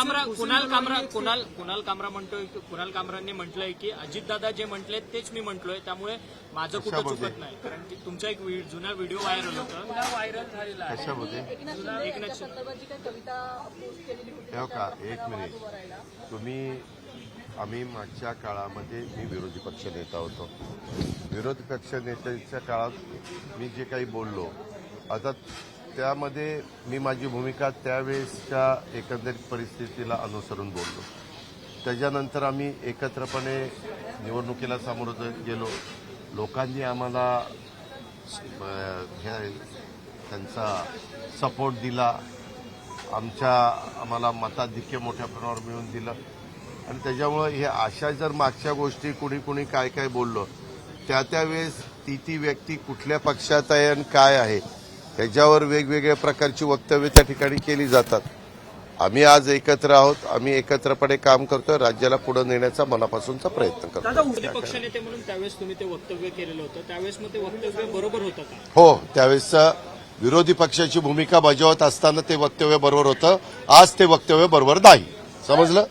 कामरा कुणाल कामरा कुणाल कुणाल कामरा म्हणतोय कुणाल कामरांनी म्हटलंय की अजितदादा जे म्हटले तेच मी म्हटलोय. त्यामुळे माझं कुठं? चुकत नाही. कारण की तुमचा एक जुना व्हिडिओ व्हायरल होता. व्हायरल झालेला आहे. कशामध्ये? एकनाथ का? एक मिनिट तुम्ही आम्ही मागच्या काळामध्ये मी विरोधी पक्ष नेता होतो. विरोधी पक्ष नेत्याच्या काळात मी जे काही बोललो आता त्यामध्ये मी माझी भूमिका त्यावेळेसच्या एकंदरीत परिस्थितीला अनुसरून बोललो. त्याच्यानंतर आम्ही एकत्रपणे निवडणुकीला सामोरं गेलो. लोकांनी आम्हाला त्यांचा सपोर्ट दिला. आमच्या आम्हाला मताधिक्य मोठ्या प्रमाणावर मिळून दिलं. आणि त्याच्यामुळं हे अशा जर मागच्या गोष्टी कुणी कुणी काय काय बोललो त्या त्यावेळेस ती ती व्यक्ती कुठल्या पक्षात आहे आणि काय आहे ह्याच्यावर वेगवेगळ्या प्रकारची वक्तव्य त्या ठिकाणी केली जातात. आम्ही आज एकत्र आहोत आम्ही एकत्रपणे काम करतोय राज्याला पुढे नेण्याचा मनापासूनचा प्रयत्न करतो म्हणून त्यावेळेस तुम्ही ते वक्तव्य केलेलं होतं. त्यावेळेस मग ते वक्तव्य बरोबर होतं का? हो त्यावेळेस विरोधी पक्षाची भूमिका बजावत असताना ते वक्तव्य बरोबर होतं. आज ते वक्तव्य बरोबर नाही. समजलं?